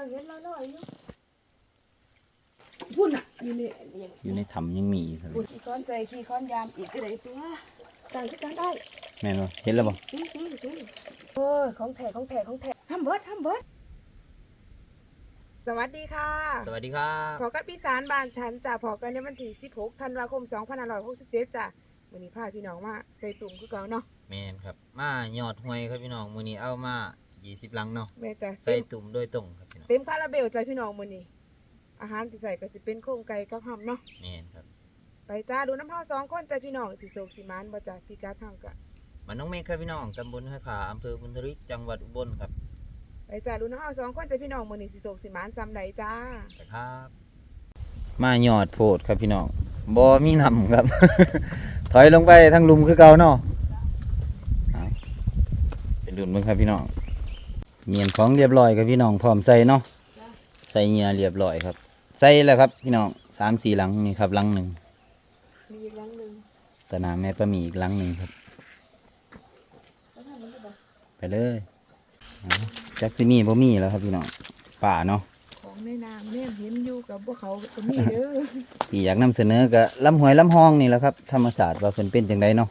จะเห็นลอยๆอยู่พุ่นอะอยู่นี่อันนี้ยังอยู่ในถ้ำยังมีครับพุ่นขี้ค้อนใส่ขี้ค้อนยามอีกจะได้ตัวต่างที่กันได้แม่นบ่เห็นแล้วบ่จริงจริงจริงโอ้ยของแท้ของแท้ของแท้ทำเบิดทำเบิดสวัสดีค่ะ สวัสดีครับพอกับพี่สารบ้านฉันจ้ะพอกันในวันที่16ธันวาคม2567จ้ะวันนี้พาพี่น้องมาใส่ตุ่มคือเก่าเนาะแม่นครับ มายอดห้วยครับพี่น้องมื้อนี้เอามา20ลังเนาะแม่จ้ะใส่ตุ่มโดยตรงครับพี่น้อง เต็มคาราเบลจ้ะพี่น้องมื้อนี้อาหารที่ใส่ก็สิเป็นโครงไก่กับหำเนาะแม่นครับ ไปจ้าดูน้ำเฮาสองคนจ้ะพี่น้องสิโศกสิมานบ่จ้ะพี่กัดเฮาก็มันน้องเมฆครับพี่น้องตำบลห้วยขาอำเภอบุญทริกจังหวัดอุบลครับไปจ้าดูน้ำเฮาสองคนจ้ะพี่น้องมื้อนี้สิโศกสิมานซ้ำใดจ้าไปครับ มายอดโพดครับพี่น้องบ่มีน้ำครับ ถอยลงไปทางลุมคือเก่าเนาะเอาไปดูนเบิ่งครับพี่น้อง เมียนของเรียบร้อยครับพี่น้องพร้อมใส่เนาะใส่เหงื่อเรียบร้อยครับ ใส่แล้วครับพี่น้องสามสี่หลังนี่ครับหลังหนึ่งมีอีกหลังหนึงตะนาแม่ปลาหมีอีกหลังหนึ่งครับแล้วทำมันก็บ่ไปเลยเอาแจ็คซิมีบ่มีแล้วครับพี่น้องป่าเนาะของในน้ำแม่เห็นอยู่กับพวกเขาก็มีเด้อที่อยากนำเสนอก็ลำหวยลำห้องนี่แหละครับ ธรรมศาสตร์ว่าเพิ่นเป็นจังไดเนาะ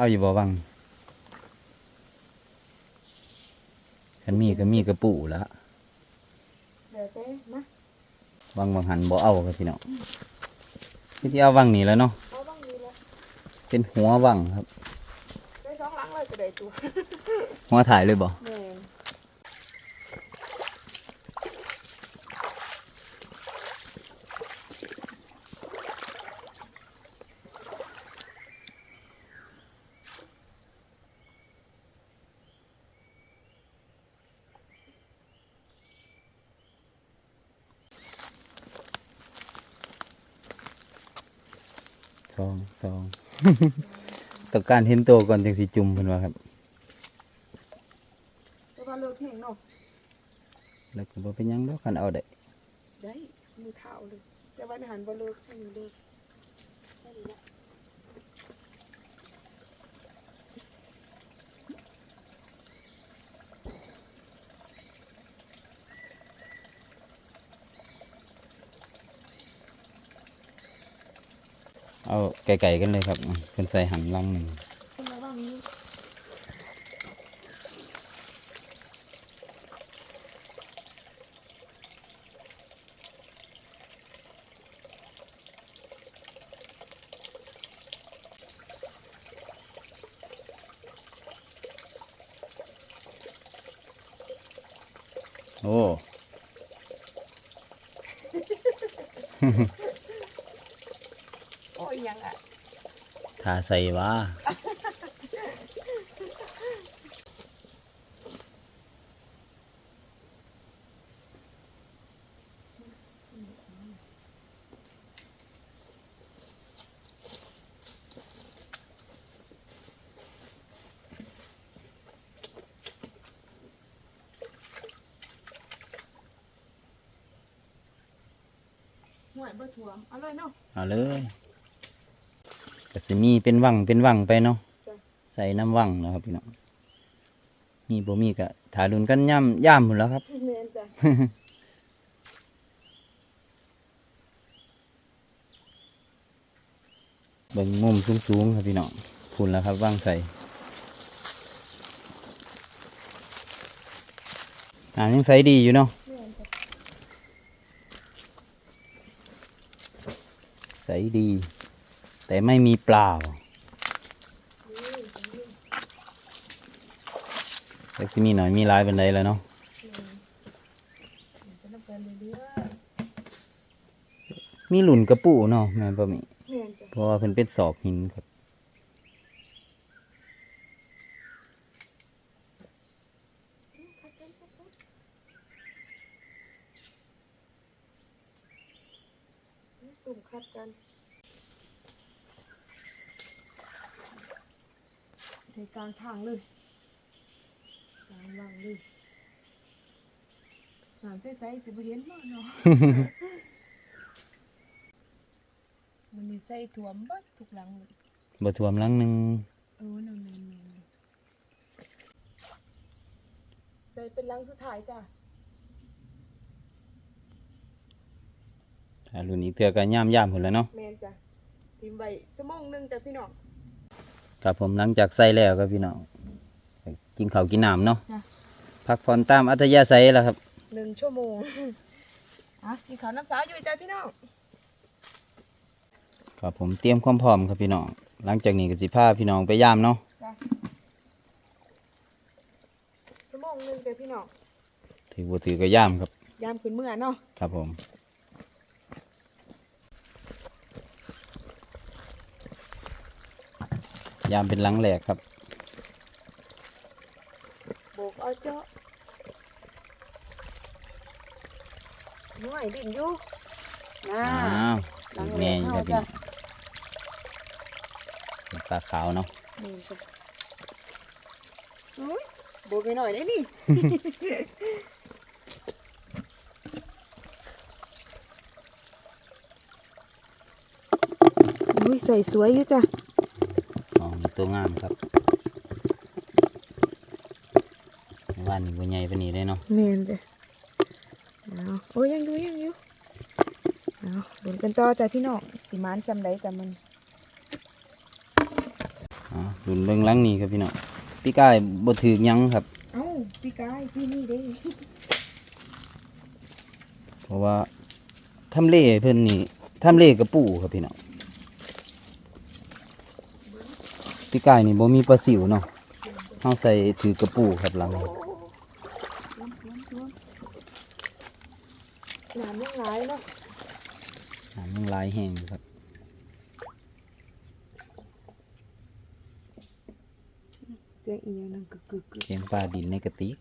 เอาอยู่บ่วังคันมีก็มีกระปูละเดี๋ยวเต้มาวังบางหันบ่เอาครับพี่น้องคือสิเอาวังนี่แหล้วเนาะเอาบ้างนี้แล้วเป็นหัววังครับ ได้สองหลังเลยก็ได้ตัว หัวถ่ายเลยบ่แม่น สองสองต้องการเห็นตัวก่อนจังสิจุ่มเพิ่นว่าครับแต่ว่าเลิกแห้งเนาะแล้วก็บ่เป็นหยังดอกคันเอาได้ได้มือเท้าเลยแต่ว่าในหันบ่เลิกให้อยู่เลิกได้ดีละ เอาไก่ๆกันเลยครับอืมเพิ่นใส่หันลังหนึ่งโอ้ โอ้ยยังอะ ทาใส่ว่า ห่วยบ่ถ่วมเอาเลยเนาะ เอาเลย ก็สิมีเป็นวังเป็นวังไปเนาะจ้ะใส่น้ำวังเนาะครับพี่น้องมีบ่มีก็ถาดุนกันย่ำย่ำหมดแล้วครับแม่นจ้ะเบิ่งมุมสูงๆครับพี่น้องคุณแล้วครับว่างใส่อ่ายังใส่ดีอยู่เนาะแม่นจ้ะใส่ดี แต่ไม่มีเปล่าแต่สิมีหน่อยมีหลายเป็นไรแล้วเนาะจะนำกันเรื่อยมีหลุนกระปูเนาะแม่นบ่มีๆแม่นจ้ะเพราะว่าเพิ่นเป็นศอกหินครับางเลยกลางวางเลยน้ำใสๆสิบเห็นบ่เนาะมันนี่ใส่ถ่วมบ่ทุกหลังเลยบ่ท่วมหลังหนึงโอ้นั่งใส่เป็นหลังสุดท้ายจ้ะถ้ารุ่นนี้เทื่อก็ย่ามๆพุ่นแล้วเนาะ แมนจ้ะทิมไว้สมองหนึงจ้ะพี่น้อง ครับผมหลังจากใส่แล้วครับพี่น้องไปกินข้าวกินน้ำเนาะจ้ะ พักผ่อนตามอัธยาศัยแล้วครับ หนึ่งชั่วโมงอะกินข้าวน้ำสาวอยู่จ้ะพี่น้อง ครับผมเตรียมความพร้อมครับพี่น้อง หลังจากนี้ก็สิพาพี่น้องไปย่ามเนาะจ้ะสมองหนึงจ้ะพี่น้องถือบ่ถือก็ย่ามครับ ยามขึ้นเมื่อเนาะ ครับผม ยามเป็นหลังแหลกครับโบกเอาเจาะหน่วยดินอยู่น่าอ้าวหลังแม่แหลกครับพี่เฮาจ้ะน้องปลาขาวเนาะนี่จ้ะอุ้ยโบกให้หน่อยได้นี่ อุ้ยใส่สวยอยู่จ้ะอ๋อมี ตัวงามครับว่านนี่บ่ใหญ่ปานนี้เลยเนาะเมนจ้ะเอาโอ้ยยังอยู่ยังอยู่เอาดูกันต่อจ้ะพี่น้องสิมานซำใดจ้ะมันอ๋อรุ่นเบิ่งหลังนี้ครับพี่น้องพี่กายบ่ถือหยังครับ เอ้าพี่กายพี่นี่เด้เพราะว่าทำเลเพิ่นนี่ทำเลกระปูครับพี่น้อง พี่กายนี่บ่มีปลาสิวเนาะเฮาใส่ถือกระปูครับหลังนี้น้ำยังหลายเนาะน้ำมันลายแห้งอยู่ครับเจ๊อีหยังนั่งกึกกึกกึกเลี้ยงปลาดินในกระติก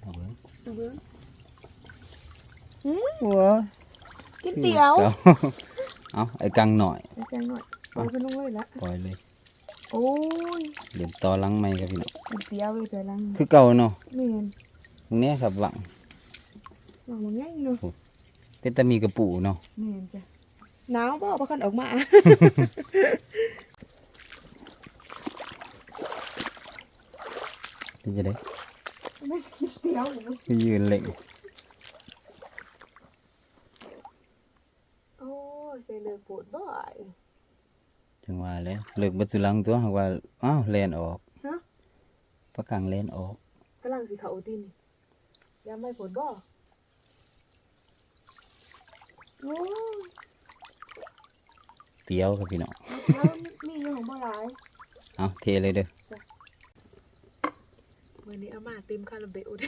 เอาเบิ่งเอาเบิ่งหัวกินเตี๋ยวเอาไอ้กังหน่อยเอาจังหน่อย ปล่อยไปลงเลยละปล่อยเลย โอ้ยเดี๋ยวต่อหลังไม่ครับพี่น้องกินเตี๋ยวเลยจ้ะลังคือเก่าเนาะเมนตรงเนี้ยครับหวังลองมันง่ายเนาะเป็นตะมีกระปูเนาะเมนจ้ะหนาวบ่บ่คันออกมาเป็นจะได้ไม่กินเตี๋ยวเลยไปยืนเล่งโอ้ยใส่เลยปวดบ่อย จังว่าแล้วเลิกบัดสุหลังตัวหากว่าอ้าวแลนออกฮะประกังแลนออกกำลังสิเขาตินยามไม่ปวดบ่โอ้ยเตียวครับพี่น้องแล้วมีอยู่ของบ่หลายเอาเทเลยเด้อวันนี้อามาเต็มคาราเบลเด้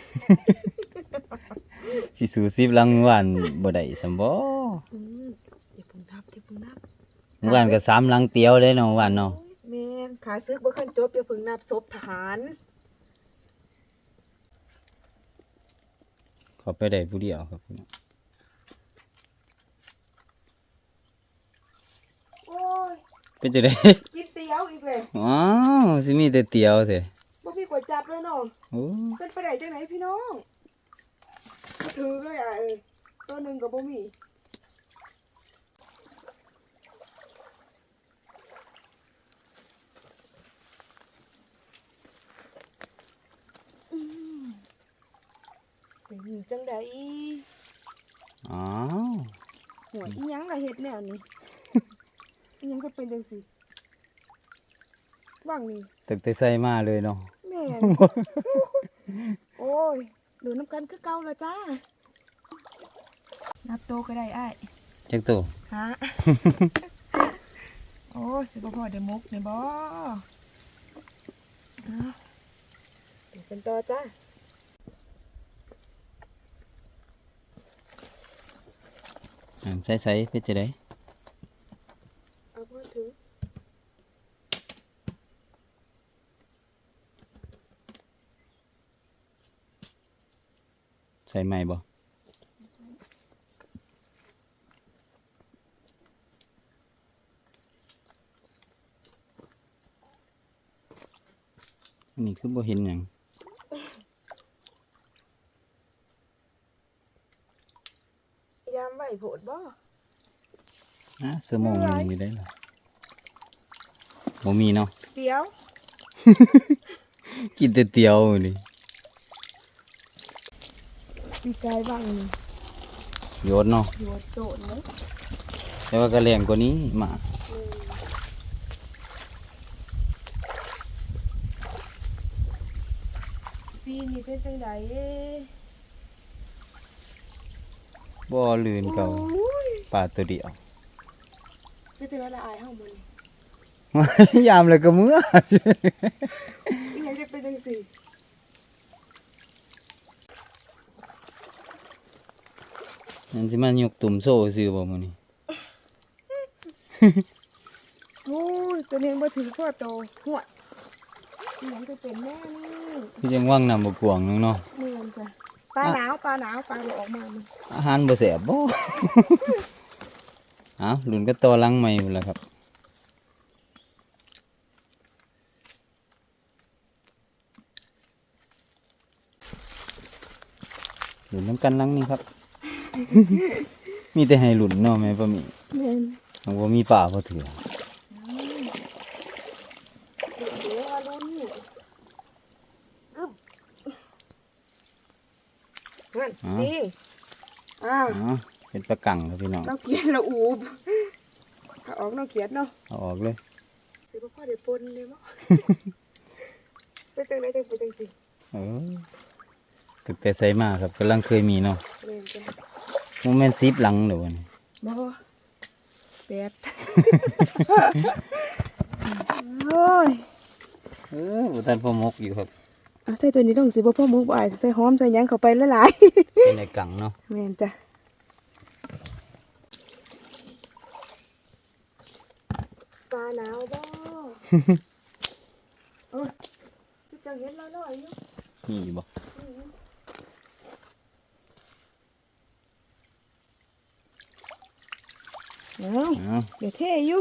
สิสูสิบหลังหวานบ่ได้สำบ่อืมเดี๋ยวผมนับเดี๋ยวผมนับ เมื่อวานก็สามหลังเตียวเลยเนาะหวานเนาะแม่นขาซึกบ่คันจบอย่าเพิ่งนับศพทหารเขาไปได้ผู้เดียวครับพี่น้องโอ้ยเป็นจะได้กินเตี๋ยวอีกเลยอ้าวสิมีแต่เตียวเถอะบ่มีกว่าจับเลยเนาะโอ้เป็นไปได้จังไหนพี่น้องบ่ถือเลยอะเอ้ยตัวหนึงก็บ่มีอืม เป็นจังไดอ้าวหัวอีหยังล่ะเฮ็ดแนวนี้ อีหยังก็เป็นจังซี่ว่างนี่ตึกแต่ใส่มาเลยเนาะแม่นโอ้ยดูน้ำกันคือเก่าและจ้านับโตก็ได้อ้ายจักตัวฮะโอ้ยสิบ่พอเดี๋ยวมุกเนี่ยบ่เอาเดี๋ยวเป็นต่อจ้า อ่า ใส่ใส่เป็นจะได้เอาพอถึงใส่ใหม่บ่อันนี้คือบ่เห็นหยัง ยามไหวโผดบ่ อะสมองมันอยู่ได้เหรอบ่มีเนาะเดี๋ยว กินแต่เตียวนี่ปีกายบ้างนี่โยนเนาะหัวโตนเลยแต่ว่าก็แรงกว่านี้หมาปีนี้เป็นจังไดเอ้บ่ลื่นเก่าโอ้ยปลาตัวเดียว เป็นจังไดละอายเฮามื้อนี้ยามเลยก็เมื่อสิอีหยังจะเป็นจังซี่นั่นสิมายกตุ่มโซ่ซื้อบ่มื้อนี้โอ้ยตัวนี้บ่ถือข้อโตหัวอีหยังจะเป็นแม่นี่คือจังว่างน้ำบ่กวางนึงเนาะแม่นจ้ะปลาหนาวปลาหนาวปลาเลยออกมามันอาหารบ่แซ่บบ่ เอ้าลุ้นก็ต่อหลังใหม่พุ่นล่ะครับหลุนน้ำกันหลังนี่ครับ มีแต่ให้หลุนเนาะแม่ป้ามีแม่นมันว่ามีป่าพอถือเดี๋ยวมาลุ้นนี่อึ๊บนั่นนี่อ่าอ๋อ เป็นปลากังครับพี่น้องเราเขียนเราอูบถ้าออกเราเขียนเนาะเอาออกเลยสิบ่พ่อได้ปนเลยบ่เป็นจังไดจังเป็นจังสิเออตึกแต่ใส่มาครับกำลังเคยมีเนาะแม่นจ้ะโมเมนต์ซิปหลังเดี๋ยวนี้บ่แปด โอ้ยเออบุตันพอมกอยู่ครับอะใส่ตัวนี้ต้องสิบ่พ่อหมูบ่อายใส่หอมใส่หยังเข้าไปหลาย เป็นในกังเนาะๆแม่นจ้ะปลาหนาวบ่ โอ้ยพี่จังเห็นลอยๆอยู่มีอยู่บ่เอ้าเอ้าเดี๋ยวเท่อยู่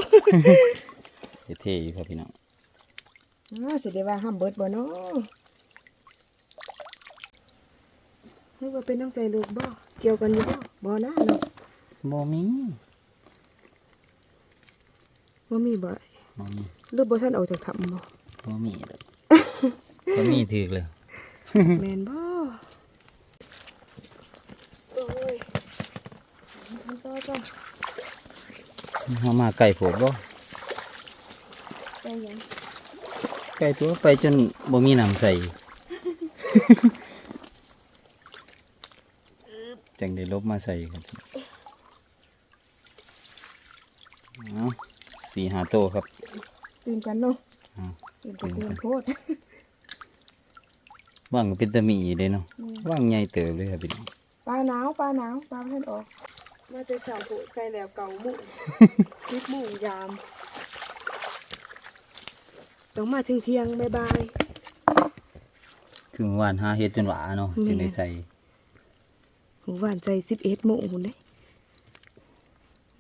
เท่ๆอยู่ครับพี่น้องอ่าสิได้ว่าห้ามเบิดบ่เนาะนึกว่าเป็นน้องใส่ลูกบ่เกี่ยวกันอยู่บ่บ่นะเนาะบ่มีบ่มีบ่บ่มี หรือบ่ทันออกจากถ้ำบ่บ่มีดอกบ่มีถือเลยแม่นบ่โอ้ยมันต่อจ้ะเฮามาไก่โผดบ่ไปหยังไก่ตัวไปจนบ่มีน้ำใส่จังได้ลบมาใส่ครับเอาสี่หาโตครับ ตื่นกันเนาะอ้าวตื่นกันตื่ตื่นนกันโพดว่างก็เป็นตะหมีเด้เนาะอืมว่างใหญ่เติบเลยครับพี่น้องปลาหนาวปลาหนาวปลาบ่ทันออกมาแต่สาวโพดใส่แล้วเก่าหมู่สิบโมงยามต้องมาถึงเที่ยงบ๊ายบายคือเมื่อวานหาเฮ็ดจนหวาเนาะแม่จนได้ใส่หมู่บ้านใจสิบเอ็ดโมงหุ่นเด้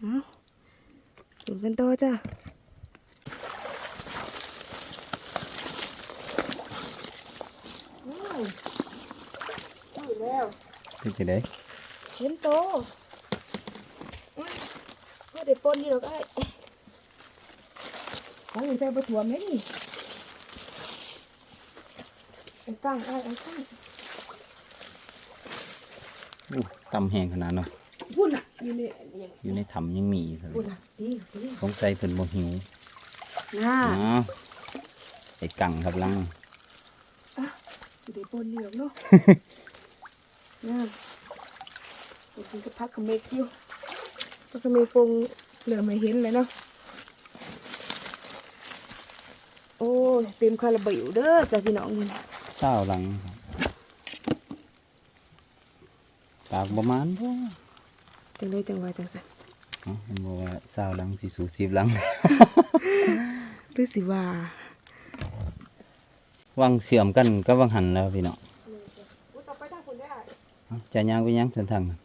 เอาดูกันต่อจ้ะว้าวดูแล้ว เป็นจังได๋เห็นโตอุ๊ยพ่อเด็ดปนนี่หรอกไอ้ของหนูใจประถ่วมไหมนี่ไอ้ตั้งไอ้ไอ้ตั้งอู้ตำแห้งขนาดเนาะพูดน่ะอยู่ในยังอยู่ในถ้ำยังมีอยู่ครับพูดน่ะดีดีสงสัยเพิ่นบ่หิวน่าอ๋อไอ้กังครับลังสิได้ปนเหลืองเนาะ น่าเดี๋ยวกินกับพักกับเมกอยู่พักกับเมกคงเหลือไม่เห็นเลยเนาะโอ้ยเต็มคาราบาวเด้อจ้ะพี่น้องนี่เช้าหลังครับปากประมาณบ่จังเลยจังไวจังสันเอ้ามันบอกว่าเช้าหลังสิสู่10หลังหรือสิว่าวังเสื่อมกันก็วังหันแล้วพี่น้อง อุ้ยต่อไปทางคนได้ เอ้า จะย่างไปย่างเส้นทางนั้น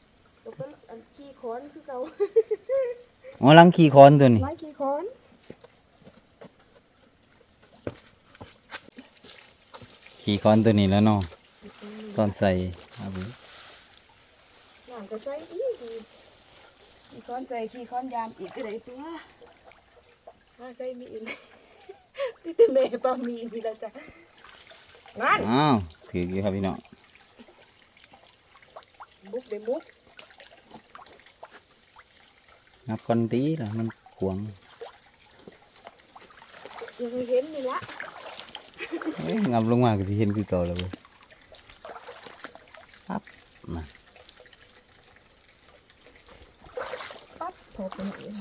ต่อไปอันขี่คอนคือเก่าอ๋อลังขี่คอนตัวนี้ไล่ขี่คอนขี่คอนตัวนี้แล้วเนาะตอนใส่เอาไปหลังก็ใส่ดีดีขี่คอนใส่ขี่คอนยามอีกจะได้ตัวมาใส่มีอีกเลยพี่แต่แม่ป้ามีนี่ละจ้ะนั่นอ้าวถืออยู่ครับพี่น้องมุกเดี๋ยวมุกนับก่อนตีละมันขวงยังไม่เห็นนี่ละเอ้ยงับลงมาก็สิเห็นคือเก่าแล้วเว้ยปั๊บมาปั๊บพอเป็นเอง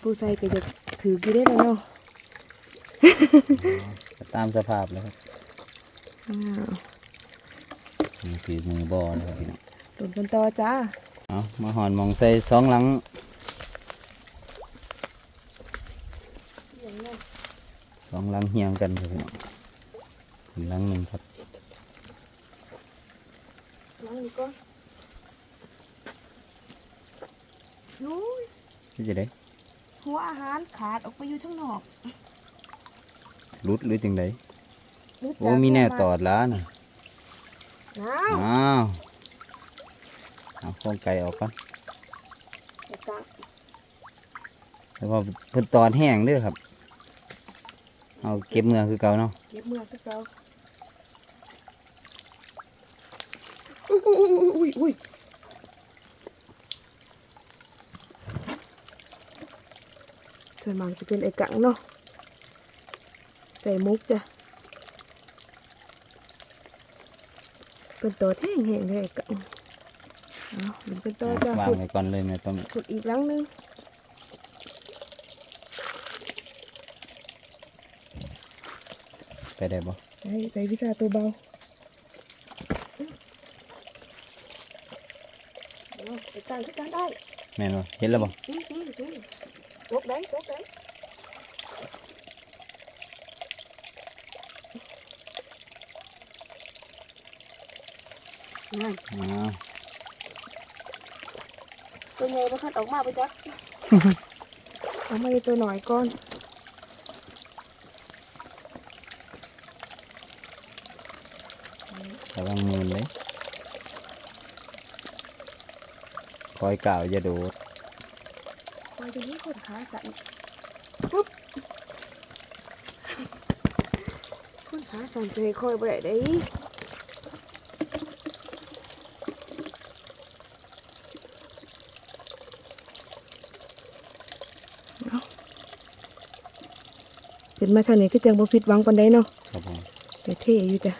ผู้ใส่ก็จะถือกี่ได้แล้วเนาะก็ตามสภาพแล้วครับอ้าว นี่คือมือบอแล้วครับพี่น้องตุนกันต่อจ้าเอามาหอนหมองใส่สองหลังอย่างนั้นสองหลังเฮียงกันครับพี่น้องอีกหลังหนึ่งครับล้างนี่ก่อนยุ้ยที่จะได้หัวอาหารขาดออกไปอยู่ข้างนอกรุดหรือจังไดหรือโอ้จากมีแน่าตอดล้าน่ะ น้าวอ้าวเอาโครงไก่ออกก่อนเดี๋ยวกะแล้วก็เพิ่นตอดแห้งเด้อครับ เอาเก็บเนื้อคือเก่าเนาะเก็บเมื่อคือเก่าอุ้ยอุ้ยอุ้ยอุ้ยส่วนมากจะเป็นไอ้กังเนาะใส่มุกจ้ะ เป็นตัวแห้งแห้งเลยไอ้กังเอาหนึ่งเป็นตัวจ้ะวางขุดไว้ก่อนเลยแม่ต้อมขุดอีกหลังหนึงไปได้บ่ใส่ใส่พิซซ่าตัวเบาเอาไปตั้งที่ตั้งได้แม่นบ่เห็นแล้วบ่ อืมอืมอืมลบได้ลบได้ อ้าวตัวใหญ่มาคัดออกมาไปจ๊ะเอามาตัวหน่อยก่อนระวังมือเลยคอยกล่าวอย่าโดดมาจะนี้คนขาสั่นปุ๊บคนขาสั่นจะให้คอยไปไหนได้เอ เป็นมาทางนี้ก็จังบ่ผิดหวังปานใดเนาะครับผมแต่เท่อยู่จ้ะ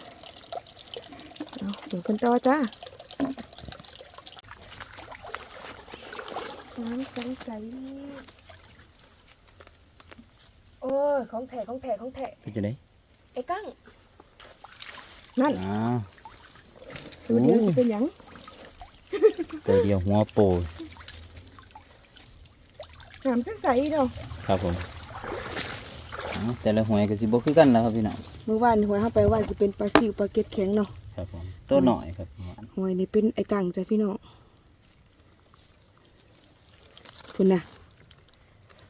เอาถึงกันต่อจ้าน้ำใสใสโอ้ยของแท้ของแท้ของแท้เป็นจะได้ไอ้กั้งนั่นอ้าวตัวเดียวสิเป็นหยังตัวเดียวหัวโปย น้ำใสใสๆเนาะครับผมอ้าวแต่ละหวยก็สิบ่คือกันแล้วครับพี่น้องเมื่อวานหัวเข้าไปว่าจะเป็นปลาซิวปลาเก็ดแข็งเนาะครับผมตัวหน่อยครับหอยนี่เป็นไอ้กังจ้ะพี่น้องคุณน่ะ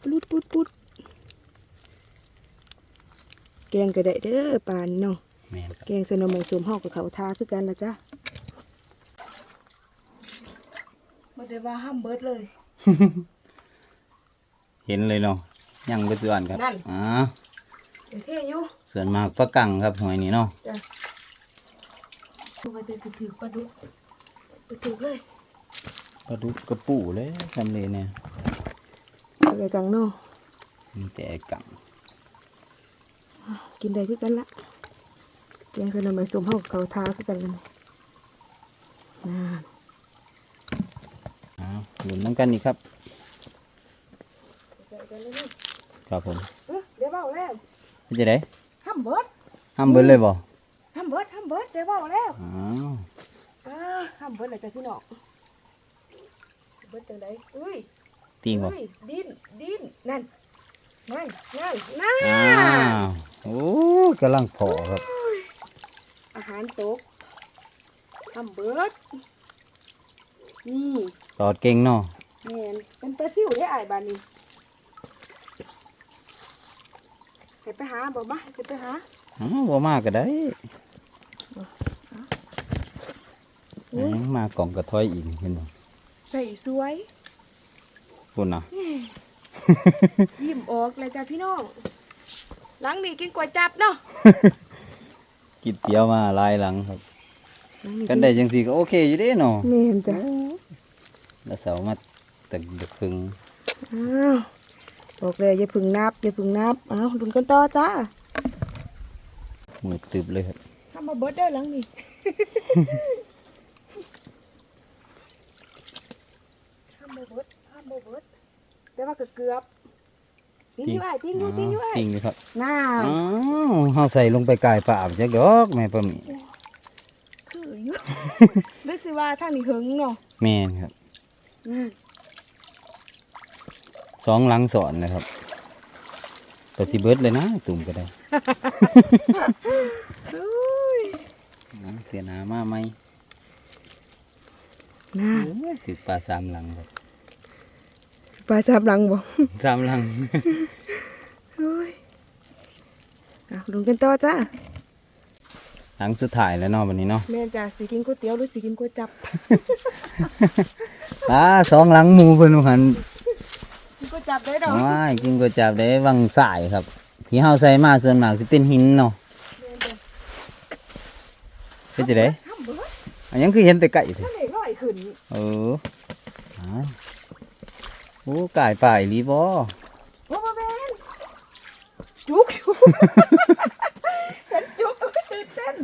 ปุดปุดปุดแกงกระไดเด้อปลานี่เนาะแม่นครับแกงใสนมหมงสวมหอกกับเขาทาคือกันละจ้ะมาได้ว่าห้ามเบิดเลย เห็นเลยเนาะยังบ่ส่วนครับนั่นอ้าเดี๋ยวเท่อยู่ส่วนมากปลากังครับหวยนี่เนาะจ้ะมาเดินถือปลาดุกไปถือเลยปลาดุกกระปูเลยทำเลยเนี่ยเอาไอ้กังเนาะมีแต่ไอ้กังกินได้คือกันละแกงใสนมหมงสวมหอกกับเขาทาคือกันเลยน่าอ้าวหลุนน้ำกันอีกครับ ครับผมเอ้อเดี๋ยวเบาแล้วเป็นจะได้ห้ามเบิดห้ามเบิดเลยบ่ห้ามเบิดห้ามเบิดเดี๋ยวเบาแล้วอ้าวอ่าห้ามเบิดเลยจ้ะพี่น้องเบิดจังไดอุ้ยตีงบ่อุ้ยดิ้นดิ้นนั่นนั่นนั่นนั่นอ้าวโอ้กำลังพอครับ อาหารตกห้ามเบิดนี่ตอดเก่งเนาะแมนเป็นปลาซิวได้อายบานนี้ ให้ไปหาบอกมาจะไปหาอ้าวบ่มากก็ได้อุ้ยยังมากล่องกระท้อยอีกเห็นบ่ใส่สวยปุ่นน่ะยิ้มออกเลยจ้ะพี่น้องหลังนี่กินก๋วยจับเนาะกินเตี๋ยวมาหลายหลังครับหลังนี่กันได้จังซี่ก็โอเคอยู่เด้เนาะแม่นจ้ะแล้วเสาร์มาตึกดึกครึ่งอ้าว บอกเลยอย่าพึ่งนับอย่าพึ่งนับอ้าวลุ้นกันต่อจ้ามือตึบเลยครับทำมาเบิดเด้อหลังนี่ทำมาเบิดทำมาเบิดแต่ว่าก็เกือบติ้งอยู่ไอ้ายติ้งอยู่ติ้งอยู่ไอ้ายจริงอยู่ครับน่าอ้าวเฮาใส่ลงไปกายปราบจักดอกแม่ปะหมีคืออยู่รู้สึกว่าทางนี้หึงเนาะแม่นครับน่า สองหลังสอนนะครับก็สิเบิดเลยนะ ตุ่มก็ได้อุ้ยนะเสียหนามาไหมน่าถือปลาสามหลังครับปลาจับหลังบ่สามหลังเฮ้ยอะลุ้นกันต่อจ้าหลังสุดท้ายแล้วเนาะวันนี้เนาะแม่นจ้ะสิกินก๋วยเตี๋ยวหรือสิกินก๋วยจับ อ่าสองหลังหมูเพิ่นว่าหัน กินก๋วยจับได้ดอกว้ายกินก๋วยจั๊บได้วังสายครับ ที่เฮาใส่มาส่วนมากสิเป็นหินเนาะแม่นจ้ะเป็นจังได๋ทำเบิดอันยังคือเห็นแต่ไก่สิถ้าไหนร้อยขึ้นเอออ่าโอ้กายป่ายลีบ่โอ้บ่แม่นจุกจุกเห็นจุกก็ตื่นเต้น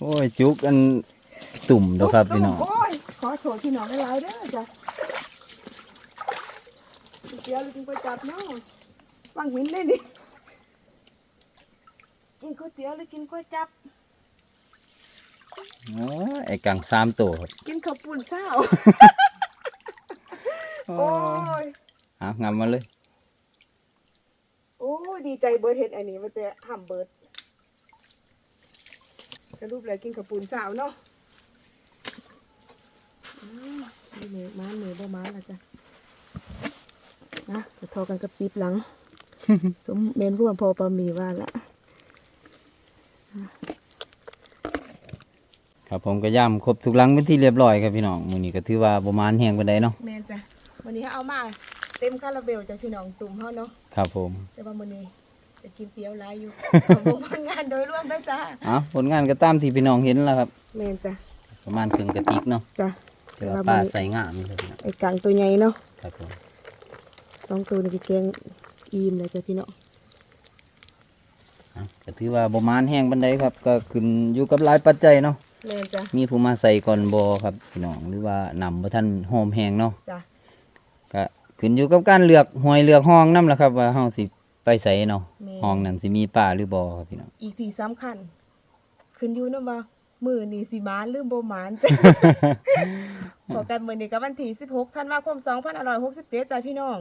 โอ้ยจุกอันตุ่มเด้อครับพี่น้องโอ้ยขอโทษพี่น้องหลายๆเด้อจ้ะ เดี๋ยวเรากินก๋วยจับเนาะวางหินเลยนี่กินก๋วยเตี๋ยวหรือกินก๋วยจับโอ้ยไอ้กังสามตัวครับกินข้าวปุ้นเช้าโอ้ยเอะงำมาเลย โอ้ยดีใจเบิร์ดเห็ดอันนี้มาแต่ห้ามเบิร์ดกระรูปเลยกินข้าวปุ้นเช้าเนาะอืมนี่มือม้ามือบ่ม้าละจ้ะ นะจะทอกันกับซีบหลัง สมเมนร่วมพอปามีว่าละครับผมก็ย่ำครบทุกหลังเป็นที่เรียบร้อยครับพี่น้องมื้อนี้ก็ถือว่าประมาณแห้งปานใดเนาะแมนจ้ะวันนี้เอามาเต็มคาราเบลจ้ะพี่น้องตุ่มเฮาเนาะครับผมแต่ว่ามื้อนี้จะกินเตี๋ยวหลายอยู่ ขอบคุณผลงานโดยรวมด้วยจ้ะเอ้าผลงานก็ตามที่พี่น้องเห็นแล้วครับแมนจ้ะประมาณครึ่งกระติกเนาะจ้ะแต่ว่าปลาใส่งามเลยพี่น้องไอ้กังตัวใหญ่เนาะครับผม สองตัวนี่ก็แกงอิ่มเลยจ้ะพี่น้องเอ้าก็ถือว่าประมาณแห้งปานใดครับ ก็ขึ้นอยู่กับหลายปัจจัยเนาะแมนจ้ะมีผู้มาใส่ก่อนบ่ครับพี่น้องหรือว่านำบ่ทันหอมแห้งเนาะจ้ะก็ขึ้นอยู่กับการเลือกหวยเลือกห้องนำล่ะครับ ว่าเฮาสิไปใส่เนาะแม่ห้องนั้นสิมีปลาหรือบ่ครับพี่น้อง อีกที่สำคัญ ขึ้นอยู่นะว่ามือนี่สิหมานหรือบ่หมานจ้ะพอกันมื้อนี้ก็วันที่16ธันวาคม2567จ้ะพี่น้อง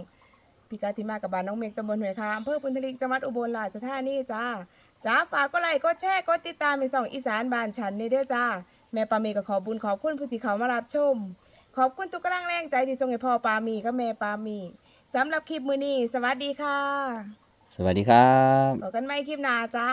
พี่กาติมากับบ้านน้องเมฆตำบลหวยคาอำเภอพุนทลิกจังหวัดอุบลราชธานีจ้าจ้าฝากก็ไลค์ก็แชร์ก็ติดตามไปส่องอีสานบ้านฉันในเด้อจ้า แม่ปามีก็ขอบุญขอบคุณผู้ที่เขามารับชม ขอบคุณทุกกำลังแรงใจที่ส่งให้พ่อปามีกับแม่ปามีสำหรับคลิปมือนี้สวัสดีค่ะ สวัสดีครับบอกกันใหม่คลิปหน้าจ้า